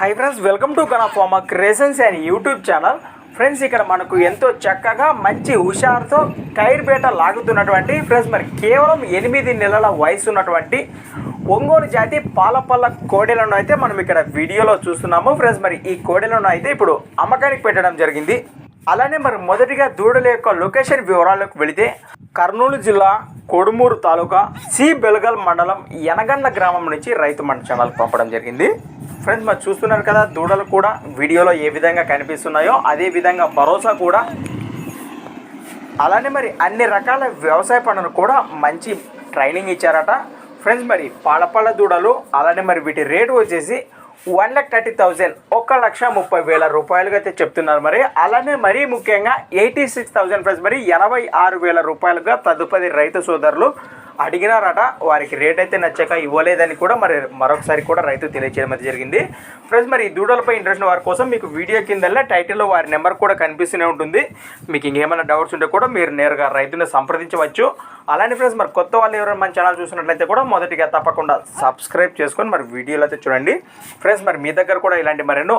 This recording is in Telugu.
హై ఫ్రెండ్స్ వెల్కమ్ టు కనఫార్మ క్రేసన్స్ అండ్ యూట్యూబ్ ఛానల్ ఫ్రెండ్స్ ఇక్కడ మనకు ఎంతో చక్కగా మంచి హుషారుతో కైర్పేట లాగుతున్నటువంటి ఫ్రెండ్స్ మరి కేవలం ఎనిమిది నెలల వయసు ఉన్నటువంటి ఒంగోలు జాతి పాలపల్ల కోడెలను అయితే మనం ఇక్కడ వీడియోలో చూస్తున్నాము. ఫ్రెండ్స్ మరి ఈ కోడెలను అయితే ఇప్పుడు అమ్మకానికి పెట్టడం జరిగింది. అలానే మరి మొదటిగా దూడల యొక్క లొకేషన్ వివరాలకు వెళితే కర్నూలు జిల్లా కొడుమూరు తాలూకా సి బెలగల్ మండలం యనగండ్ల గ్రామం నుంచి రైతు మన ఛానల్ పంపడం జరిగింది. ఫ్రెండ్స్ మరి చూస్తున్నారు కదా దూడలు కూడా వీడియోలో ఏ విధంగా కనిపిస్తున్నాయో అదే విధంగా భరోసా కూడా. అలానే మరి అన్ని రకాల వ్యవసాయ పనులు కూడా మంచి ట్రైనింగ్ ఇచ్చారట. ఫ్రెండ్స్ మరి పాలపాల దూడలు అలానే మరి వీటి రేటు వచ్చేసి వన్ లాక్ థర్టీ థౌజండ్ ఒక లక్ష ముప్పై వేల రూపాయలుగా అయితే చెప్తున్నారు మరి. అలానే మరీ ముఖ్యంగా ఎయిటీ సిక్స్ థౌజండ్ ఫ్రెండ్స్ మరి ఎనభై ఆరు వేల రూపాయలుగా తదుపరి రైతు సోదరులు అడిగినారట వారికి రేట్ అయితే నచ్చక ఇవ్వలేదని కూడా మరి మరొకసారి కూడా రైతు తెలియజేయడం అయితే జరిగింది. ఫ్రెండ్స్ మరి ఈ దూడలపై ఇంట్రెస్ట్ వారి కోసం మీకు వీడియో కిందనే టైటిల్లో వారి నెంబర్ కూడా కనిపిస్తూనే ఉంటుంది. మీకు ఇంకేమైనా డౌట్స్ ఉంటే కూడా మీరు నేరుగా రైతుని సంప్రదించవచ్చు. అలానే ఫ్రెండ్స్ మరి కొత్త వాళ్ళు ఎవరైనా మన ఛానల్ చూసినట్లయితే కూడా మొదటిగా తప్పకుండా సబ్స్క్రైబ్ చేసుకొని మరి వీడియోలు అయితే చూడండి. ఫ్రెండ్స్ మరి మీ దగ్గర కూడా ఇలాంటి మరెన్నో